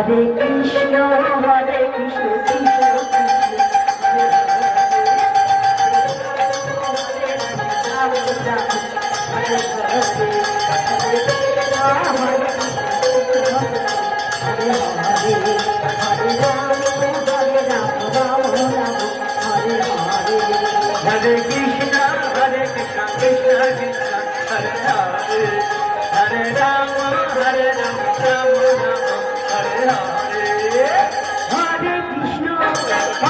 Hare Krishna Hare Krishna Krishna Hare Krishna, Hare Krishna, Krishna Krishna, Hare Hare, Hare Rama, Hare Rama, Rama. Come